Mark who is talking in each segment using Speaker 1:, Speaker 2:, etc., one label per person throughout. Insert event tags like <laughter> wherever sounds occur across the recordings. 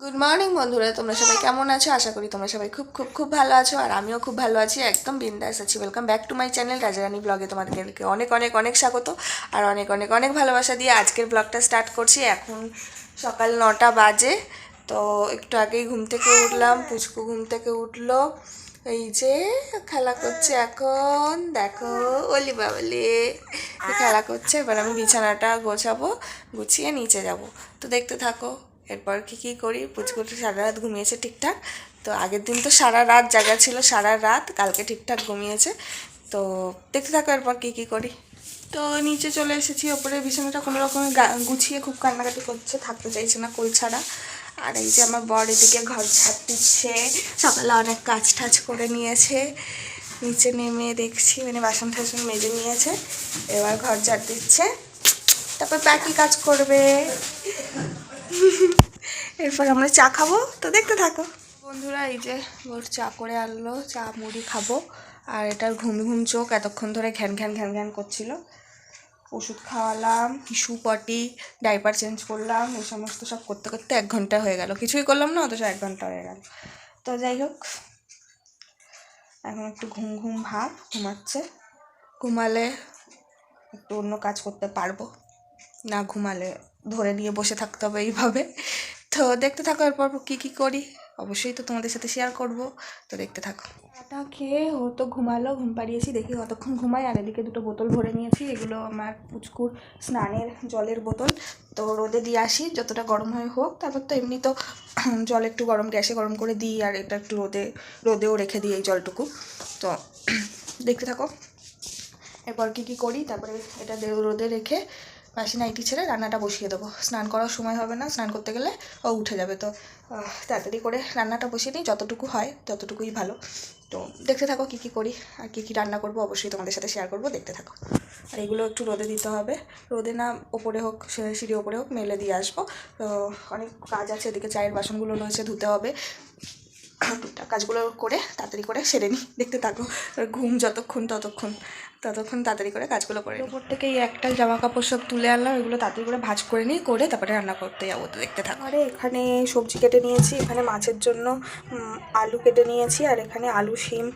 Speaker 1: Good morning বন্ধুরা। তোমরা সবাই কেমন আছো? আশা করি তোমরা সবাই খুব খুব খুব ভালো আছো, আর আমিও খুব ভালো আছি। একদম বিন্দাস আছি। Welcome back to my channel Rajarani ব্লগে তোমাদেরকে অনেক অনেক অনেক স্বাগত, আর অনেক অনেক অনেক ভালোবাসা দিয়ে আজকের ব্লগটা স্টার্ট করছি। এখন সকাল নটা বাজে, তো একটু আগেই ঘুম থেকে উঠলাম। পুচকু ঘুম থেকে উঠল। এই যে খেলা করছে এখন। দেখো ওলি বাবলি খেলা করছে? এবার আমি বিছানাটা গোছাবো, গুছিয়ে নিচে যাব। তো দেখতে থাকো। এরপর কি কি করি? পুচকুটি সারা রাত ঘুমিয়েছে ঠিকঠাক। তো আগের দিন তো সারা রাত জায়গা ছিল, সারা রাত, কালকে ঠিকঠাক ঘুমিয়েছে। তো দেখতে থাকো এরপর কি কি করি। তো নিচে চলে এসেছি, ওপরে বিছানাটা কোনো রকমে গা- গুছিয়ে খুব কান্নাকাটি করছে, থাকতে চাইছে না কোল ছাড়া। আর এই যে আমার বর এদিকে ঘর ঝাড় দিচ্ছে, সকালে অনেক কাজ টাজ করে নিয়েছে। নিচে নেমে দেখছি মানে বাসন টাসন মেজে নিয়েছে। এবার ঘর ঝাড় দিচ্ছে। তারপর বাকি কাজ করবে। <laughs> এরপর আমরা চা খাব, তো দেখতে থাকো। বন্ধুরা, এই যে ওর চা করে আনলো, চা মুড়ি খাব। আর এটার ঘুম ঘুম চোখ এতক্ষণ ধরে ঘ্যান ঘ্যান ঘ্যান ঘ্যান করছিল। ওষুধ খাওয়ালাম হিসু পটি, ডাইপার চেঞ্জ করলাম, এই সমস্ত সব করতে করতে এক ঘণ্টা হয়ে গেল। কিছুই করলাম না, অথচ এক ঘণ্টা হয়ে গেল। তো যাই হোক, এখন একটু ঘুম ঘুম ভাব, ঘুমাচ্ছে। ঘুমালে একটু অন্য কাজ করতে পারব। না ঘুমালে ধরে নিয়ে বসে থাকতে হবে এইভাবে। তো দেখতে থাকো, এরপর কী কী করি? অবশ্যই তো তোমাদের সাথে শেয়ার করব। তো দেখতে থাকো। চাটা খেয়ে ও তো ঘুমালো, ঘুম পাড়িয়েছি, দেখি কতক্ষণ ঘুমাই আর এদিকে দুটো বোতল ভরে নিয়েছি, এগুলো আমার পুচকুর স্নানের জলের বোতল। তো রোদে দিয়ে আসি, যতটা গরম হয়ে হোক। তারপর তো এমনি তো <clears throat> জল একটু গরম, গ্যাসে গরম করে দিই, আর এটা একটু রোদে, রোদেও রেখে দিই এই জলটুকু। তো <clears throat> দেখতে থাকো। এরপর কী কী করি? তারপরে এটা রোদে রেখে বাসি নাইটি ছেড়ে রান্নাটা বসিয়ে দেবো। স্নান করার সময় হবে না, স্নান করতে গেলে, ও উঠে যাবে। তো তাড়াতাড়ি করে রান্নাটা বসিয়ে নিই যতটুকু হয় ততটুকুই ভালো। তো, দেখতে থাকো কী কী করি, আর কী কী রান্না করব, অবশ্যই তোমাদের সাথে শেয়ার করব, দেখতে থাকো। আর এগুলো একটু রোদে দিতে হবে। রোদে না, ওপরে হোক সিঁড়ি ওপরে হোক, মেলে দিয়ে আসব। তো, অনেক কাজ আছে, এদিকে চায়ের বাসনগুলো রয়েছে, ধুতে হবে। টুকটাক <coughs> কাজগুলো করে তাড়াতাড়ি করে সেরে নিই। দেখতে থাকো ঘুম যতক্ষণ ততক্ষণ ততক্ষণ তাড়াতাড়ি করে কাজগুলো করে ওপর থেকে এই একটা জামা কাপড় সব তুলে আনলাম এগুলো তাড়াতাড়ি করে ভাজ করে নিই করে তারপরে রান্না করতে যাব তো দেখতে থাকো। আরে এখানে সবজি কেটে নিয়েছি এখানে মাছের জন্য আলু কেটে নিয়েছি আর এখানে আলু শিম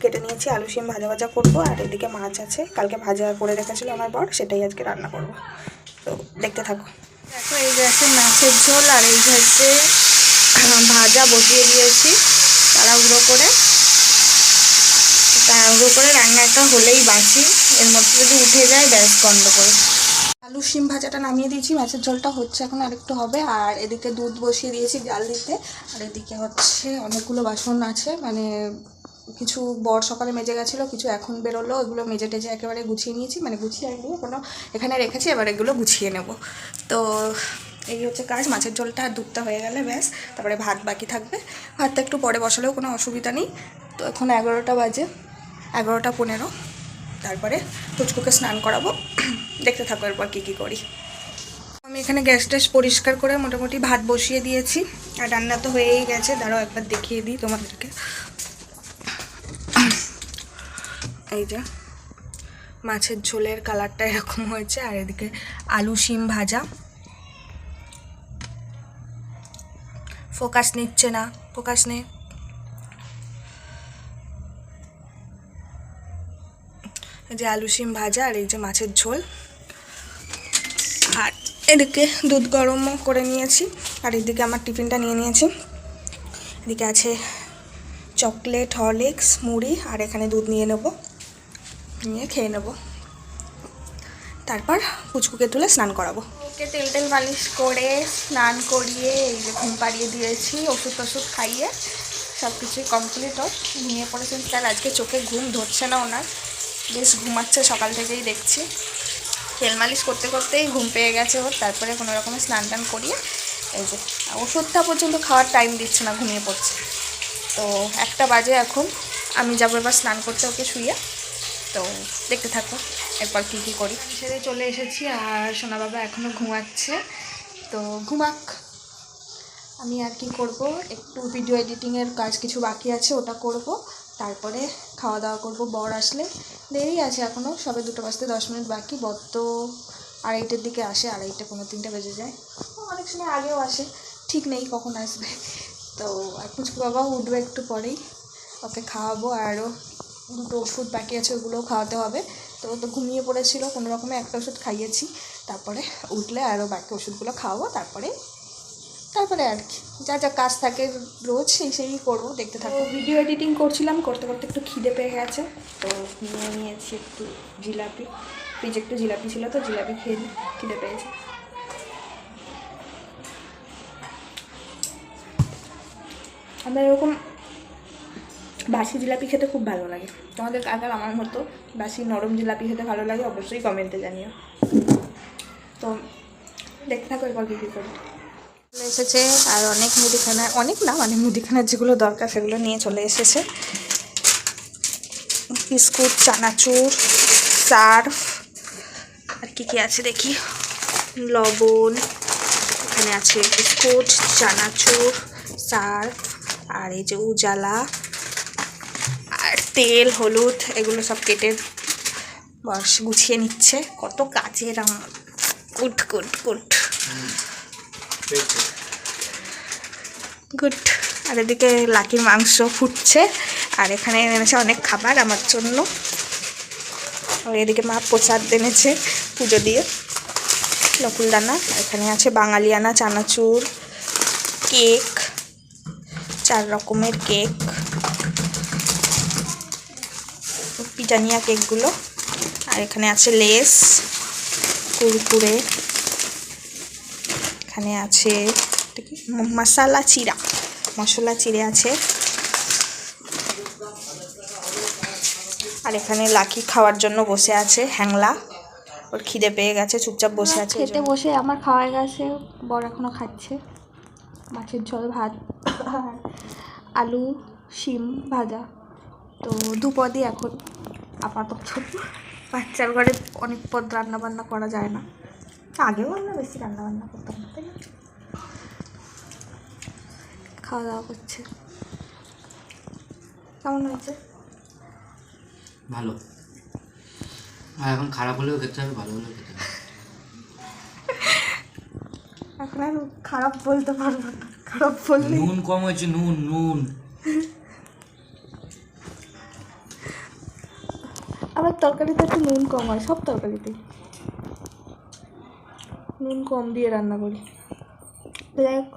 Speaker 1: কেটে নিয়েছি আলু শিম ভাজা ভাজা করব আর এদিকে মাছ আছে কালকে ভাজা করে রেখেছিল আমার বর সেটাই আজকে রান্না করব। তো দেখতে থাকো। দেখো এই যে আছে মাছের ঝোল আর এই যে ভাজা বসিয়ে দিয়েছি, তাড়াহুড়ো করে। তাড়াহুড়ো করে রান্নাটা হলেই বাঁচি। এর মধ্যে যদি উঠে যায়, ব্যাস গন্ড করে আলু শিম ভাজাটা নামিয়ে দিয়েছি মাছের ঝোলটা হচ্ছে এখন আরেকটু হবে। আর এদিকে দুধ বসিয়ে দিয়েছি জাল দিতে। আর এদিকে হচ্ছে অনেকগুলো বাসন আছে মানে কিছু বর সকালে মেজে গেছিল, কিছু এখন বেরোলো। ওগুলো মেজে টেজে একেবারে গুছিয়ে নিয়েছি। মানে গুছিয়ে নিয়ে কোনো এখানে রেখেছি, এবার এগুলো গুছিয়ে নেব। তো এই হচ্ছে কাজ, মাছের ঝোলটা আর দুধটা হয়ে গেলে ব্যাস, তারপরে ভাত বাকি থাকবে। ভাতটা একটু পরে বসালেও কোনো অসুবিধা নেই। তো এখন এগারোটা বাজে, এগারোটা পনেরো। তারপরে পুচকুকে স্নান করাবো। দেখতে থাকো এরপর কী কী করি। আমি এখানে গ্যাস ট্যাস পরিষ্কার করে মোটামুটি ভাত বসিয়ে দিয়েছি। আর রান্না তো হয়েই গেছে, দাঁড়াও একবার দেখিয়ে দিই তোমাদেরকে। এই যে, মাছের ঝোলের কালারটা এরকম হয়েছে। আর এদিকে আলু, শিম ভাজা। ফোকাস নিচ্ছে না, ফোকাস নে এই যে আলু শিম ভাজা আর এই যে মাছের ঝোল। আর এদিকে দুধ গরমও করে নিয়েছি, আর এদিকে আমার টিফিনটা নিয়ে নিয়েছি। এদিকে আছে চকলেট, হরলিক্স, মুড়ি, আর এখানে দুধ নিয়ে নেব, নিয়ে খেয়ে নেব। তারপর পুচকুকে তুলে স্নান করাবো। ওকে তেল তেল মালিশ করে, স্নান করিয়ে, এই যে ঘুম পাড়িয়ে দিয়েছি, ওষুধ টষুধ খাইয়ে সব কিছুই কমপ্লিট হোক। ঘুমিয়ে পড়েছেন তার আজকে চোখে ঘুম ধরছে না ওনার। বেশ ঘুমাচ্ছে, সকাল থেকেই দেখছি। তেল মালিশ করতে করতেই ঘুম পেয়ে গেছে ওর, তারপরে কোনো রকমের স্নান টান করিয়ে, এই যে, ওষুধটা পর্যন্ত খাওয়ার টাইম দিচ্ছে না, ঘুমিয়ে পড়ছে। তো একটা বাজে এখন, আমি যাব এবার স্নান করতে ওকে শুয়ে তো দেখতে থাকো। এরপর কী কী করি? সেরে চলে এসেছি আর সোনা বাবা এখনও ঘুমাচ্ছে। তো ঘুমাক। আমি আর কি করব? একটু ভিডিও এডিটিংয়ের কাজ কিছু বাকি আছে, ওটা করব। তারপরে খাওয়া দাওয়া করব। বর আসলে দেরি আছে এখনও সবে দুটো বাজতে দশ মিনিট বাকি। বর তো আড়াইটের দিকে আসে, আড়াইটে পনেরো তিনটে বেজে যায়। অনেক সময় আগেও আসে। ঠিক নেই কখন আসবে। তো আর পুচকু বাবাও উঠবে একটু পরেই। ওকে খাওয়াবো। আরও দুটো ওষুধ বাকি আছে, ওগুলোও খাওয়াতে হবে। তো তো ঘুমিয়ে পড়েছিল, কোনো রকমে একটা ওষুধ খাইয়েছি। তারপরে উঠলে আরও বাকি ওষুধগুলো খাওয়াবো, তারপরে তারপরে আর কি। যা যা কাজ থাকে রোজ সেই সেই করব, দেখতে থাকব। ভিডিও এডিটিং করছিলাম, করতে করতে একটু খিদে পেয়ে গেছে, তো নিয়ে নিয়েছি একটু জিলাপি। ফ্রিজে একটু জিলাপি ছিল তো, জিলাপি খেয়ে খিদে পেয়েছে। আমরা এরকম বাসি জিলাপি খেতে খুব ভালো লাগে। তোমাদের কাকার আমার মতো বাসি নরম জিলাপি খেতে ভালো লাগে, অবশ্যই কমেন্টে জানিও। তো দেখতে থাকো এরপর কী করি। এসেছে, আর অনেক মুদিখানা, অনেক না মানে মুদিখানার যেগুলো দরকার সেগুলো নিয়ে চলে এসেছে। বিস্কুট, চানাচুর, সার্ফ, আর কি কি আছে দেখি? লবণ, এখানে আছে বিস্কুট, চানাচুর, সার্ফ, আর এই যে উজালা। তেল, হলুদ এগুলো সব কেটে বস গুছিয়ে নিচ্ছে। কত কাজের আমার কুট কুট কুট গুড। আর এদিকে লাকির মাংস ফুটছে। আর এখানে এনেছে অনেক খাবার আমার জন্য। আর এদিকে মা প্রসাদ এনেছে পুজো দিয়ে। নকুলদানা এখানে আছে বাঙালিয়ানা চানাচুর, কেক, চার রকমের কেক। পিটানিয়া কেকগুলো। আর এখানে আছে লেস কুরকুরে। এখানে আছে? মশালা চিরা। মশলা চিড়ে আছে। আর এখানে লাকি খাওয়ার জন্য বসে আছে হ্যাংলা। ওর খিদে পেয়ে গেছে চুপচাপ বসে আছে খেতে বসে আমার খাওয়া গেছে বড় এখনও খাচ্ছে। মাছের ঝোল ভাত আলু শিম ভাজা। তো দুপদই এখন। আপাতত। বাচ্চার ঘরে অনেক পদ রান্না বান্না করা যায় না। আগেও আমরা বেশি রান্নাবান্না করতাম না তাই না? খাওয়া দাওয়া করছে। কেমন হয়েছে?
Speaker 2: ভালো। আর এখন খারাপ হলেও খেতে হবে ভালো হলেও খেতে হবে।
Speaker 1: এখন আর খারাপ বলতে পারব না। খারাপ বললে
Speaker 2: নুন কম হয়েছে নুন নুন।
Speaker 1: আবার তরকারিতে একটু নুন কম হয়, সব তরকারিতে নুন কম দিয়ে রান্না করি। যাই হোক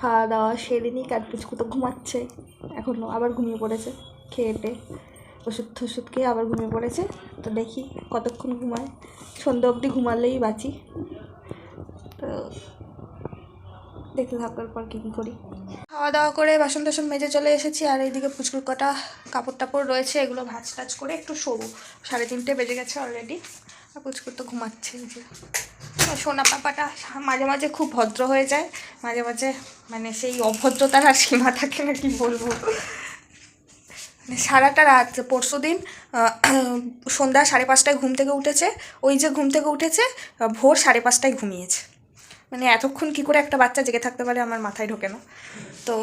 Speaker 1: খাওয়া দাওয়া সেরে নিই কাঠপুচকু তো ঘুমাচ্ছে। এখনও আবার ঘুমিয়ে পড়েছে খেয়ে টেয়ে ওষুধ টষুধ খেয়ে আবার ঘুমিয়ে পড়েছে। তো দেখি কতক্ষণ ঘুমায়। সন্ধ্যা অবধি ঘুমালেই বাঁচি। তো দেখতে থাকার পর কী কী করি। খাওয়া দাওয়া করে বাসন টাসন মেজে চলে এসেছি, আর এইদিকে পুচকুর কটা কাপড় টাপড় রয়েছে, এগুলো ভাজ টাজ করে একটু শোবো। সাড়ে তিনটে বেজে গেছে অলরেডি আর পুচকুর তো ঘুমাচ্ছে যে। সোনা পাপাটা মাঝে মাঝে খুব ভদ্র হয়ে যায়, মাঝে মাঝে মানে সেই অভদ্রতার আর সীমা থাকে না, কি বলব? মানে সারাটা রাত, পরশু দিন সন্ধ্যা সাড়ে পাঁচটায় ঘুম থেকে উঠেছে, ওই যে ঘুম থেকে উঠেছে ভোর সাড়ে পাঁচটায় ঘুমিয়েছে। মানে এতক্ষণ কি করে একটা বাচ্চা জেগে থাকতে পারে আমার মাথায় ঢোকে না। তো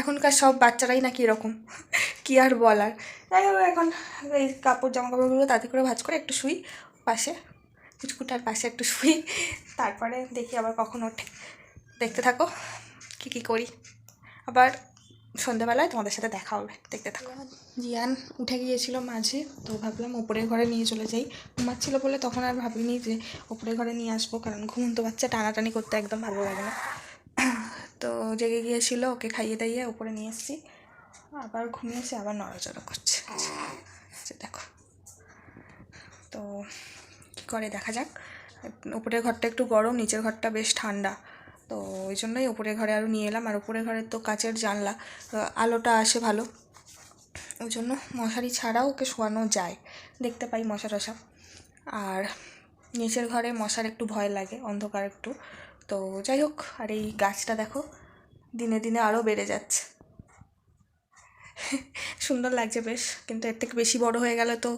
Speaker 1: এখনকার সব বাচ্চারাই নাকি এরকম, কি আর বলার। যাই হোক, এখন এই কাপড় জামা কাপড়গুলো তাতে করে ভাজ করে একটু শুই পাশে, কুচকুটার পাশে একটু শুই, তারপরে দেখি আবার কখন ওঠে। দেখতে থাকো, কি কি করি। আবার সন্ধ্যাবেলায় তোমাদের সাথে দেখা হবে। দেখতে থাকো। জিয়ান উঠে গিয়েছিল মাঝে, তো ভাবলাম ওপরের ঘরে নিয়ে চলে যাই। ঘুমাচ্ছিল বলে তখন আর ভাবিনি যে ওপরের ঘরে নিয়ে আসব, কারণ ঘুমন্ত বাচ্চা টানাটানি করতে একদম ভালো লাগে না। তো জেগে গিয়েছিল ওকে খাইয়ে দাইয়ে ওপরে নিয়ে এসেছি আবার ঘুমিয়েছে, আবার নড়াচড়া করছে। দেখো। তো কী করে দেখা যাক? উপরের ঘরটা একটু গরম, নিচের ঘরটা বেশ ঠান্ডা। তো ওই জন্যই উপরের ঘরে আরও নিয়ে এলাম। আর উপরের ঘরের তো কাচের জানলা আলোটা আসে ভালো। ওই জন্য মশারি ছাড়াও ওকে শোয়ানো যায়। দেখতে পাই মশা টশা আর নিচের ঘরে মশার একটু ভয় লাগে, অন্ধকার একটু। তো যাই হোক, আর এই গাছটা দেখো, দিনে দিনে আরও বেড়ে যাচ্ছে। সুন্দর লাগছে বেশ, কিন্তু এর থেকে বেশি বড় হয়ে গেলে তো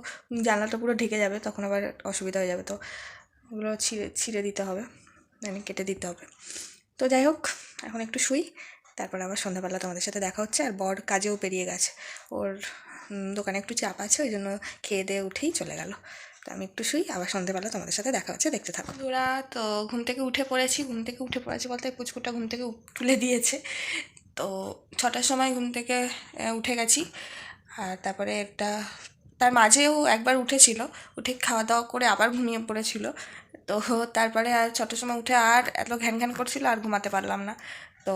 Speaker 1: জানলাটা পুরো ঢেকে যাবে, তখন আবার অসুবিধা হয়ে যাবে। তো ওগুলো ছিঁড়ে ছিঁড়ে দিতে হবে মানে কেটে দিতে হবে। তো যাই হোক, এখন একটু শুই। তারপর আবার সন্ধ্যাবেলা তোমাদের সাথে দেখা হচ্ছে আর বর কাজেও পেরিয়ে গেছে। ওর দোকানে একটু চাপ আছে, ওই জন্য খেয়ে দিয়ে উঠেই চলে গেল। তো আমি একটু শুই, আবার সন্ধ্যেবেলা তোমাদের সাথে দেখা হচ্ছে, দেখতে থাকো। ওরা তো ঘুম থেকে উঠে পড়েছি, ঘুম থেকে উঠে পড়েছি বলতে পুচকুটা ঘুম থেকে তুলে দিয়েছে। তো ছটার সময় ঘুম থেকে উঠে গেছি। আর তারপরে একটা, তার মাঝেও একবার উঠেছিল, উঠে খাওয়া দাওয়া করে আবার ঘুমিয়ে পড়েছিল। তো তারপরে আর ছটার সময় উঠে আর এত ঘ্যান ঘ্যান করছিল আর ঘুমাতে পারলাম না। তো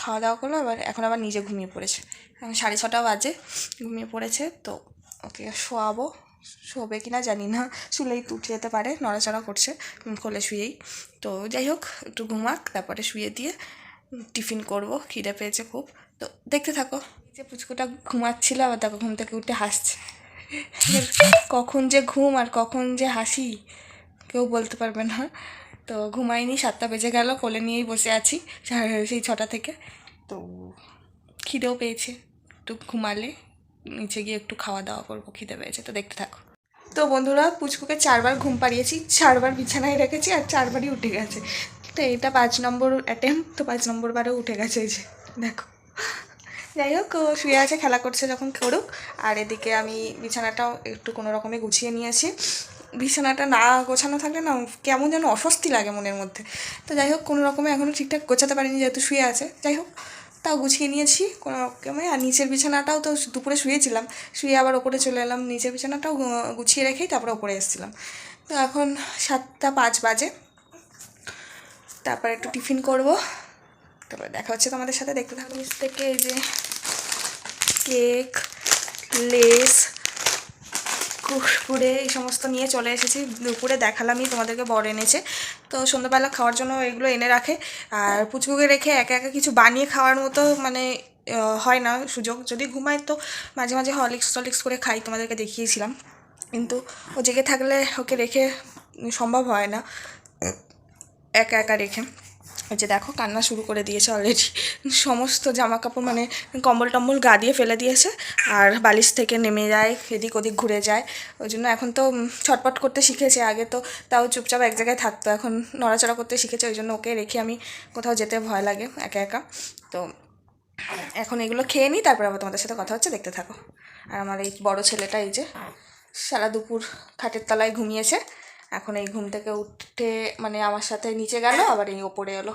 Speaker 1: খাওয়া দাওয়া করল আবার এখন আবার নিজে ঘুমিয়ে পড়েছে। এখন সাড়ে ছটা বাজে, ঘুমিয়ে পড়েছে। তো ওকে শোয়াবো, শোবে কি না জানি না, শুলেই তো উঠে যেতে পারে, নড়াচড়া করছে কোলে শুয়েই। তো যাই হোক, একটু ঘুমাক, তারপরে শুয়ে দিয়ে টিফিন করব, খিদে পেয়েছে খুব। তো দেখতে থাকো যে পুচকুটা ঘুমাচ্ছিল, আবার দেখো ঘুম থেকে উঠে হাসছে। কখন যে ঘুম আর কখন যে হাসি। কেউ বলতে পারবে না। তো ঘুমাইনি, সাতটা বেজে গেল, কোলে নিয়েই বসে আছি সেই ছটা থেকে। তো খিদেও পেয়েছে, একটু ঘুমালে নিচে গিয়ে একটু খাওয়া দাওয়া করব, খিদে পেয়েছে, তো দেখতে থাকো। তো বন্ধুরা, পুচকুকে চারবার ঘুম পাড়িয়েছি, চারবার বিছানায় রেখেছি আর চারবারই উঠে গেছে। তো এটা পাঁচ নম্বর অ্যাটেম্প তো পাঁচ নম্বর বারেও উঠে গেছে এই যে, দেখো। যাই হোক শুয়ে আছে, খেলা করছে যখন করুক আর এদিকে আমি বিছানাটাও একটু কোনো রকমে গুছিয়ে নিয়েছি। বিছানাটা না গোছানো থাকলে না কেমন যেন অস্বস্তি লাগে মনের মধ্যে। তো যাই হোক, কোনো রকমে এখনও ঠিকঠাক গোছাতে পারিনি যেহেতু শুয়ে আছে। যাই হোক, তাও গুছিয়ে নিয়েছি কোনো রকমে। আর নিচের বিছানাটাও তো দুপুরে শুয়েছিলাম। শুয়ে আবার ওপরে চলে এলাম। নিচের বিছানাটাও গুছিয়ে রেখেই তারপরে ওপরে এসেছিলাম। তো এখন সাতটা পাঁচ বাজে। তারপর একটু টিফিন করব। তারপরে দেখা হচ্ছে তোমাদের সাথে। দেখতে থাকো নিচ থেকে এই যে কেক, লেস, কুরকুরে এই সমস্ত নিয়ে চলে এসেছি। দুপুরে দেখালামই তোমাদেরকে বড় এনেছে। তো সন্ধ্যাবেলা খাওয়ার জন্য এগুলো এনে রাখে। আর পুচকুকে রেখে একা একা কিছু বানিয়ে খাওয়ার মতো মানে হয় না সুযোগ। যদি ঘুমায় তো মাঝে মাঝে হরলিক্স টলিক্স করে খাই, তোমাদেরকে দেখিয়েছিলাম। কিন্তু ও জেগে থাকলে ওকে রেখে সম্ভব হয় না। একা একা রেখে। ওই যে দেখো, কান্না শুরু করে দিয়েছে অলরেডি সমস্ত জামা কাপড় মানে কম্বল টম্বল গা দিয়ে ফেলে দিয়েছে, আর বালিশ থেকে নেমে যায়, এদিক ওদিক ঘুরে যায়। ওই জন্য এখন তো ছটপট করতে শিখেছে আগে তো, তাও চুপচাপ এক জায়গায় থাকতো। এখন নড়াচড়া করতে শিখেছে, ওই জন্য ওকে রেখে আমি কোথাও যেতে ভয় লাগে একা একা। তো এখন এগুলো খেয়ে নিই, তারপরে আবার তোমাদের সাথে কথা হচ্ছে, দেখতে থাকো। আর আমার এই বড় ছেলেটা এই যে সারা দুপুর খাটের তলায় ঘুমিয়েছে। এখন এই ঘুম থেকে উঠে মানে আমার সাথে নিচে গেল আবার এই ওপরে এলো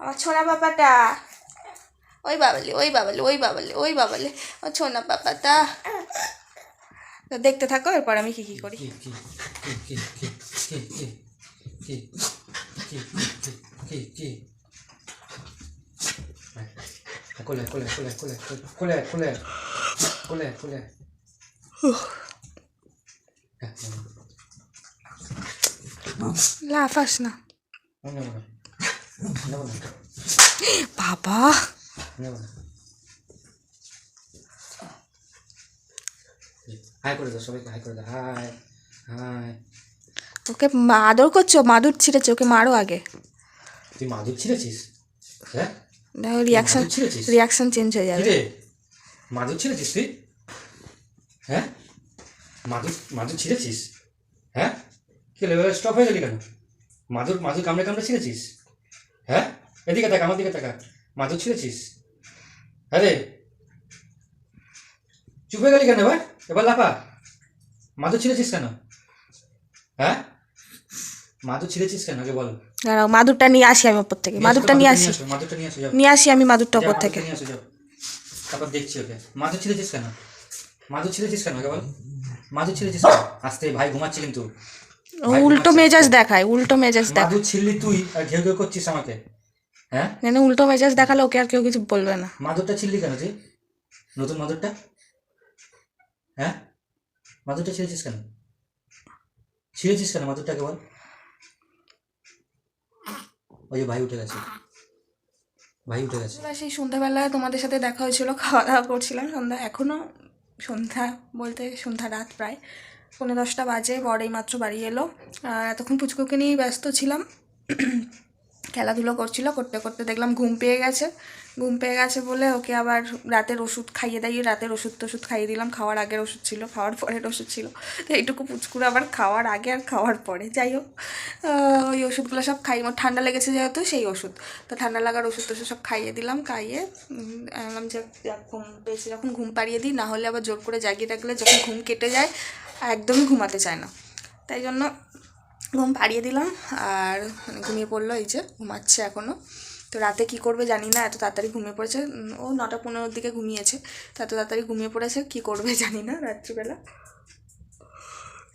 Speaker 1: আমার ছোনা বাবাটা ওই বাবালি ওই বাবালি ওই বাবালি ওই বাবালি ও ছোনা তো দেখতে থাকো এরপর আমি কী কী করি
Speaker 2: কোলে কোলে কোলে কোলে কোলে কোলে কোলে কোলে
Speaker 1: লাফাস না বাবা
Speaker 2: হাই করে দাও সবাইকে হাই করে দাও হাই হাই
Speaker 1: ওকে আদর করছ মাদুর ছিঁড়েছে ওকে মারো আগে।
Speaker 2: তুই মাদুর ছিঁড়েছিস? হ্যাঁ?
Speaker 1: দেখো রিয়াকশন
Speaker 2: মাদুর ছিঁড়েছিস?
Speaker 1: রিয়াকশন চেঞ্জ হয়ে যাবে।
Speaker 2: মাদুর ছিঁড়েছিস তুই? হ্যাঁ? মাদুর মাদুর ছিঁড়েছিস? কি স্টপ হয়ে গেলি কেন? মাদুর মাদুর কামড়ে কামড়ে ছিঁড়েছিস? হ্যাঁ? এদিকে তাকা আমার দিকে তাকা। মাদুর ছিঁড়েছিস? আরে! চুপ হয়ে গেলি কেন এবার? এবার লাফা। মাদুর ছিঁড়েছিস কেন? হ্যাঁ? মাদুর ছিঁড়েছিস কেন? আগে বল।
Speaker 1: দাঁড়াও মাদুরটা নিয়ে আসি আমি ওপর থেকে। মাদুরটা নিয়ে আসি।
Speaker 2: মাদুরটা নিয়ে আসো
Speaker 1: নিয়ে আসি আমি মাদুরটা ওপর থেকে।
Speaker 2: নিয়ে আসো যাও। তারপর দেখছি ওকে। মাদুর ছিঁড়েছিস কেন? মাদুর ছিঁড়েছিস কেন? আগে বল। মাদুর ছিঁড়েছিস আসতে ভাই ঘুমাচ্ছে কিন্তু।
Speaker 1: উল্টো মেজাজ দেখায় উল্টো মেজাজ দেখায়
Speaker 2: মাদুর ছিড়লি তুই আর ঘেউ ঘেউ করছিস আমাকে হ্যাঁ?
Speaker 1: মানে উল্টো মেজাজ দেখালে ওকে আর কেউ কিছু বলবে না।
Speaker 2: মাদুরটা ছিড়লি কেন তুই? নতুন মাদুরটা হ্যাঁ? মাদুরটা ছিঁড়েছিস কেন? ছিঁড়েছিস কেন মাদুরটাকে বল? ওই যে ভাই উঠে গেছে। ভাই উঠে গেছে।
Speaker 1: সেই সন্ধ্যাবেলায় তোমাদের সাথে দেখা হয়েছিল খাওয়া দাওয়া করছিলাম সন্ধ্যা এখনও সন্ধ্যা বলতে সন্ধ্যা রাত প্রায়। পনেরো দশটা বাজে এই মাত্র বাড়ি এলো। এতক্ষণ পুচকুকে নিয়েই ব্যস্ত ছিলাম। খেলাধুলো করছিল, করতে করতে দেখলাম ঘুম পেয়ে গেছে। ঘুম পেয়ে গেছে বলে ওকে আবার রাতের ওষুধ খাইয়ে দাইয়ে, রাতের ওষুধ টষুধ খাইয়ে দিলাম। খাওয়ার আগের ওষুধ ছিল, খাওয়ার পরের ওষুধ ছিল। তো এইটুকু পুচকুর আবার খাওয়ার আগে আর খাওয়ার পরে। যাই হোক ওই ওষুধগুলো সব খাই ঠান্ডা লেগেছে যেহেতু সেই ওষুধ। তো ঠান্ডা লাগার ওষুধ টষুধ সব খাইয়ে দিলাম, খাইয়ে বললাম যে ঘুম পেয়েছে যখন ঘুম পাড়িয়ে দিই, না হলে আবার জোর করে জাগিয়ে রাখলে যখন ঘুম কেটে যায় একদমই ঘুমাতে চায় না। তাই জন্য ঘুম পাড়িয়ে দিলাম আর ঘুমিয়ে পড়ল এই যে ঘুমাচ্ছে এখনও তো রাতে কি করবে জানি না এত তাড়াতাড়ি ঘুমিয়ে পড়েছে। ও নটা পনেরোর দিকে ঘুমিয়েছে। তো এত তাড়াতাড়ি ঘুমিয়ে পড়েছে কি করবে জানি না রাত্রিবেলা।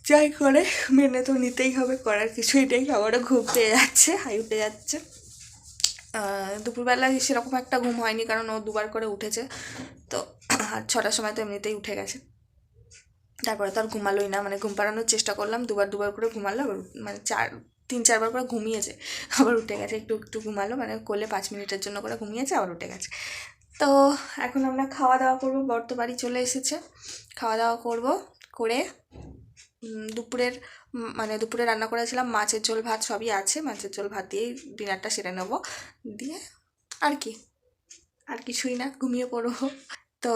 Speaker 1: যাই করে মেনে তো নিতেই হবে করার কিছুই নেই। আবারও ঘুম পেয়ে যাচ্ছে হাই উঠে যাচ্ছে। আহ, দুপুরবেলায় সেরকম একটা ঘুম হয়নি কারণ ও দুবার করে উঠেছে। তো আর ছটার সময় তো এমনিতেই উঠে গেছে। তারপরে তো আর ঘুমালোই না মানে ঘুম পাড়ানোর চেষ্টা করলাম, দুবার দুবার করে ঘুমালো মানে চার, তিন চারবার করে ঘুমিয়েছে, <laughs> আবার উঠে গেছে, একটু একটু ঘুমালো মানে কোলে পাঁচ মিনিটের জন্য করে ঘুমিয়েছে, আবার উঠে গেছে। তো এখন আমরা খাওয়া দাওয়া করব বর্ত বাড়ি চলে এসেছে, খাওয়া দাওয়া করব, করে দুপুরের মানে দুপুরে রান্না করেছিলাম, মাছের ঝোল ভাত সবই আছে, মাছের ঝোল ভাত দিয়েই ডিনারটা সেরে নেব, দিয়ে আর কি, আর কিছুই না, ঘুমিয়ে পড়ব। তো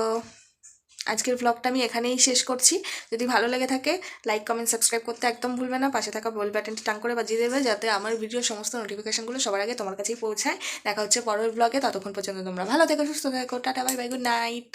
Speaker 1: আজকের ভ্লগটা আমি এখানেই শেষ করছি। যদি ভালো লেগে থাকে লাইক কমেন্ট সাবস্ক্রাইব করতে একদম ভুলবে না। পাশে থাকা বেল বাটনটি টান করে বাজিয়ে দেবে যাতে আমার ভিডিও সমস্ত নোটিফিকেশনগুলো সবার আগে তোমার কাছেই পৌঁছায়। দেখা হচ্ছে পরের ব্লগে ততক্ষণ পর্যন্ত তোমরা ভালো থেকো, সুস্থ থেকো। Tata bye bye good night